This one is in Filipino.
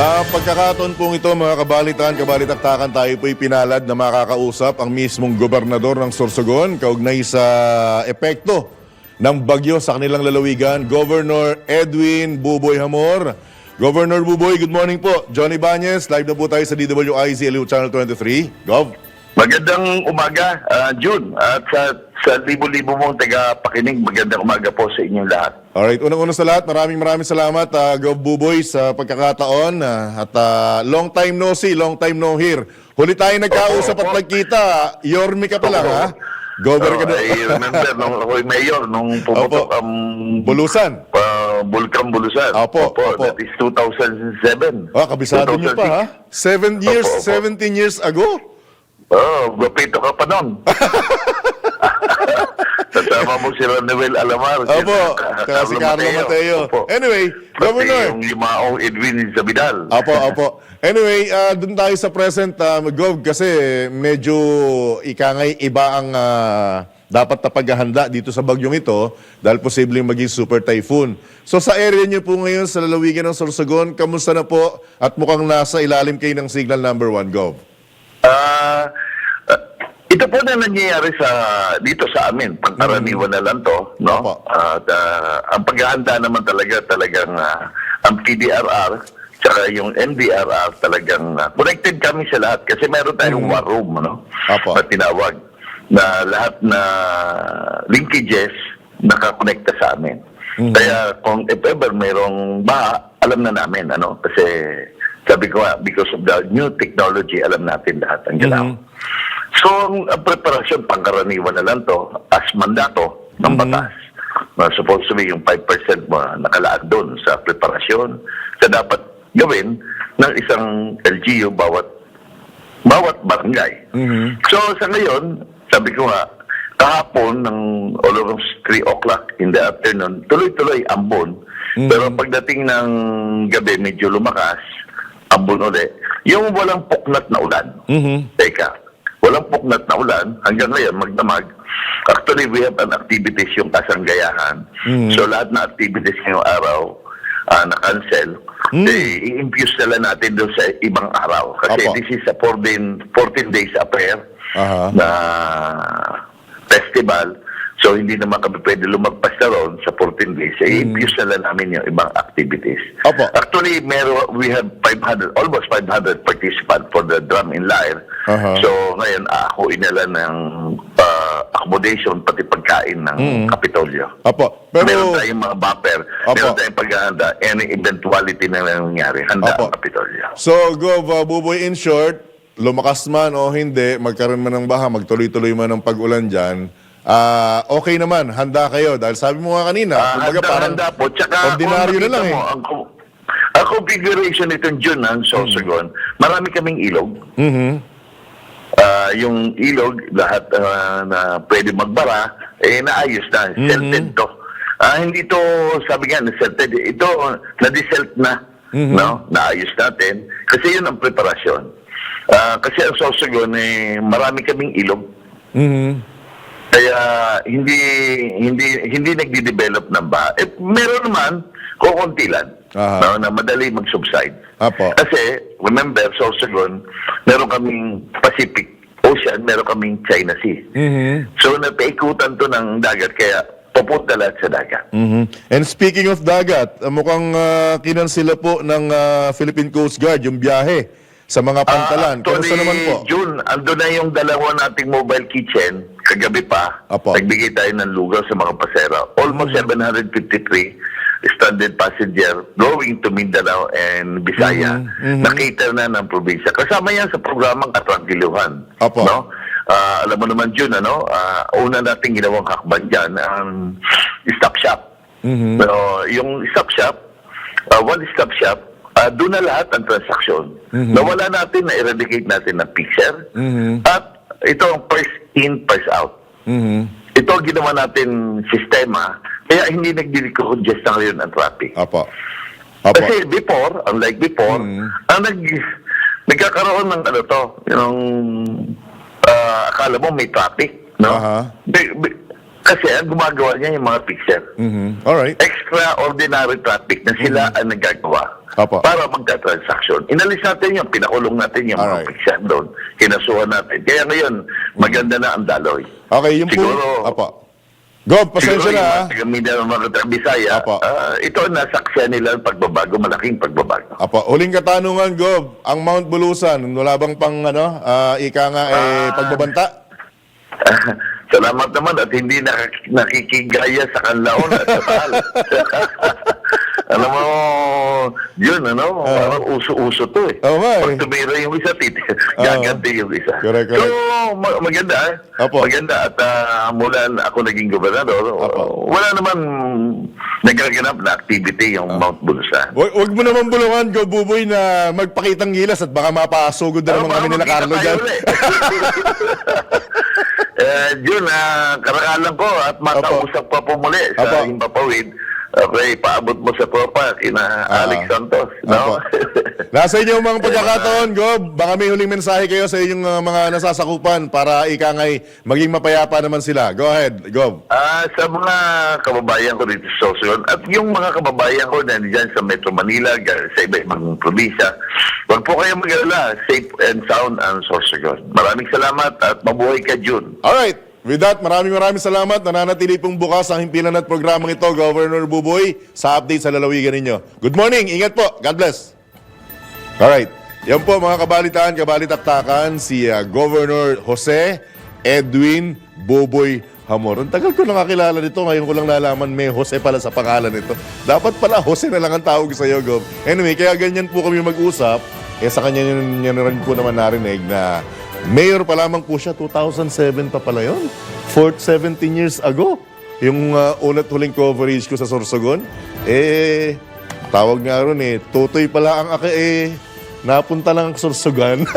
Sa pagkakataon pong ito, mga kabalitan, kabalitaktakan, tayo po'y pinalad na makakausap ang mismong gobernador ng Sorsogon kaugnay sa epekto ng bagyo sa kanilang lalawigan, Governor Edwin Buboy Hamor. Governor Buboy, good morning po. Johnny Banyes, live na po tayo sa DWIZ Channel 23. Gov. Magandang umaga, ah, June. At sa, sa libo-libo mong taga-pakinig, magandang umaga po sa inyong lahat. Alright, unang-una sa lahat, maraming maraming salamat, uh, Gov Buboy, sa pagkakataon. ah, at ah, long time no see, long time no hear. Huli tayo nagkausap at nagkita, Yormi ka pa lang, ha? Gover ka Oh, doon. I remember nung ako'y mayor, nung puputok Opo. ang Bulusan. uh, Bulkan Bulusan. Opo, opo. That is 2007. Ah, kabisado niyo pa, ha? 7 years, Opo, opo. 17 years ago. Oh, gupito ka pa nun. Kasama mo si Manuel Alamar. Opo, tsaka si Carlo Mateo. Opo. Anyway, Pati Governor. yung limaong Edwin Zabidal. Apo, apo. Anyway, uh, dun tayo sa present, uh, Gov, kasi medyo ikangay iba ang ah, dapat na paghahanda dito sa bagyong ito dahil posibleng maging super typhoon. So sa area niyo po ngayon sa lalawigan ng Sorsogon, kamusta na po at mukhang nasa ilalim kayo ng signal number 1, Gov? Ah, ah, ito po na nangyayari sa dito sa amin, pangkaraniwan na lang to, no? At ah, ang paghahanda naman talaga talagang ah, ang PDRR tsaka yung NDRR talagang ah, connected kami sa lahat kasi meron tayong war room, no? Opo. Na tinawag na lahat na linkages nakakonekta sa amin. Kaya kung if ever mayroong baha, alam na namin, ano? Kasi sabi ko nga, because of the new technology, alam natin lahat ang galaw. So, ang preparasyon, pangkaraniwan na lang to, as mandato ng batas. Na supposed to be yung 5% mo nakalaan doon sa preparasyon sa dapat gawin ng isang LGU bawat bawat barangay. So, sa ngayon, sabi ko nga, kahapon ng almost 3 o'clock in the afternoon, tuloy-tuloy ambon. Pero pagdating ng gabi, medyo lumakas, ambon ulit. Yung walang puknat na ulan. Teka, walang puknat na ulan, hanggang ngayon, magdamag. Actually, we have an activities yung kasanggayahan. So, lahat na activities ngayong araw, ah, na-cancel. Eh, i-infuse na lang natin doon sa ibang araw. Kasi Apo. this is a 14, 14 days affair Aha. na festival. So, hindi naman kami pwede lumagpas na ron sa 14 days. Eh, infuse na lang namin yung ibang activities. Opo. Actually, meron, we have 500, almost 500 participants for the drum in lyre. Aha. So, ngayon, aakuin na lang ng ah, accommodation, pati pagkain ng Kapitolyo. Apo, meron pero... tayong mga bumper, Opo. meron tayong paghahanda, any eventuality na nangyari, handa Opo. ang Kapitolyo. So, Gov, uh, Buboy, in short, lumakas man o hindi, magkaroon man ng baha, magtuloy-tuloy man ng pag-ulan dyan, ah, okay naman, handa kayo. Dahil sabi mo nga kanina, Ah, kumbaga parang handa po. Tsaka, ordinaryo kung na lang nakita eh. mo, Ang, co- ang configuration nitong June ng Sorsogon, marami kaming ilog. Mhm. Ah, yung ilog, lahat ah, na pwede magbara, eh naayos na. Selted to. Ah, hindi to, sabi nga, selted. Ito, na-deselt na. No? Naayos natin. Kasi yun ang preparasyon. Ah, kasi ang Sorsogon, eh, marami kaming ilog. Mhm. Kaya hindi hindi hindi nagde-develop ng baha. Eh, meron naman kukunti lang Aha. no, na madali mag-subside. Apo. Kasi, remember, Sorsogon, meron kaming Pacific Ocean, meron kaming China Sea. Mhm. So, napaikutan to ng dagat, kaya pupunta lahat sa dagat. Mhm. And speaking of dagat, mukhang uh, kinansila po ng uh, Philippine Coast Guard yung biyahe sa mga pantalan. Ah, Kamusta naman po? June, ando na yung dalawa nating mobile kitchen. Kagabi pa, Apo. nagbigay tayo ng lugaw sa mga pasera. Almost 753 stranded passenger going to Mindanao and Bisaya. Nakater na ng probinsya. Kasama yan sa programang Katrangiluhan. Apo. No? Ah, alam mo naman, June, ano, ah, una nating ginawang hakban dyan, ang stop shop. Pero yung stop shop, uh, one-stop shop, uh, doon na lahat ang transaksyon. Nawala natin, na-eradicate natin ng picture. At ito ang first in, first out. Mhm. Ito ang ginawa natin sistema, kaya hindi nagdi-congest na ngayon ang traffic. Apo. Apo. Kasi before, unlike before, ang nag, nagkakaroon ng ano to, yung ah, akala mo may traffic, no? Aha. Bi- bi- kasi ang gumagawa niya yung mga picture Mhm. Alright. extraordinary traffic na sila ang nagagawa. Apo. para magka-transaction. Inalis natin yun, pinakulong natin yung Alright. mga fiksyan doon, kinasuhan natin. Kaya ngayon, maganda na ang daloy. Okay, yung po... Siguro- Apo. Gob, pasensya Siguro na, ha? yung mga mga taga-Bisaya, Apo. ah, ito ang nasaksyan nila ang pagbabago, malaking pagbabago. Apo, huling katanungan, Gob. Ang Mount Bulusan, wala bang pang, ano, ah, ika nga, eh, Ah. pagbabanta? Salamat naman at hindi nak- nakikigaya sa kanlaon at sa taal. Alam mo, yun, ano, parang uso-uso to eh. Nga eh. Pag tumira yung isa, tit gaganti yung isa. Correct, So, correct. ma- maganda eh. Opo. Maganda at ah, mula ako naging gobernador, Opo. wala naman nagaganap na activity yung Mount Bulusan. Wag, wag mo naman bulungan, Gob Buboy, na magpakitang gilas at baka mapasugod na naman Ah, kami nila Carlo dyan. Eh, Jun, ah, karakalan ko at makausap pa po muli sa Himpapawid. Okay, paabot mo sa tropa kina Ah. Alex Santos. No? Nasa inyo mga pagkakataon, Gob. Baka may huling mensahe kayo sa inyong uh, mga nasasakupan para ika nga'y maging mapayapa naman sila. Go ahead, Gob. Ah, sa mga kababayan ko dito sa Sorsogon at yung mga kababayan ko na nandiyan sa Metro Manila, sa iba-ibang probinsya, huwag po kayong mag-alala. Safe and sound ang Sorsogon. Maraming salamat at mabuhay ka, June. Alright. With that, maraming maraming salamat. Nananatili pong bukas ang himpilan at programang ito, Governor Buboy, sa update sa lalawigan ninyo. Good morning. Ingat po. God bless. Alright. Yan po mga kabalitaan, kabalitaktakan, si uh, Governor Jose Edwin Buboy Hamor. Ang tagal ko nakakilala nito. Ngayon ko lang nalaman may Jose pala sa pangalan nito. Dapat pala Jose na lang ang tawag sa iyo, Gov. Anyway, kaya ganyan po kami mag-usap. Eh sa kanya yun rin po naman narinig na mayor pa lamang po siya. 2007 pa pala yun. Fourth, 17 years ago. Yung uh, unat huling coverage ko sa Sorsogon. Eh, tawag nga ron eh, tutoy pala ang aka eh, napunta lang ang Sorsogan.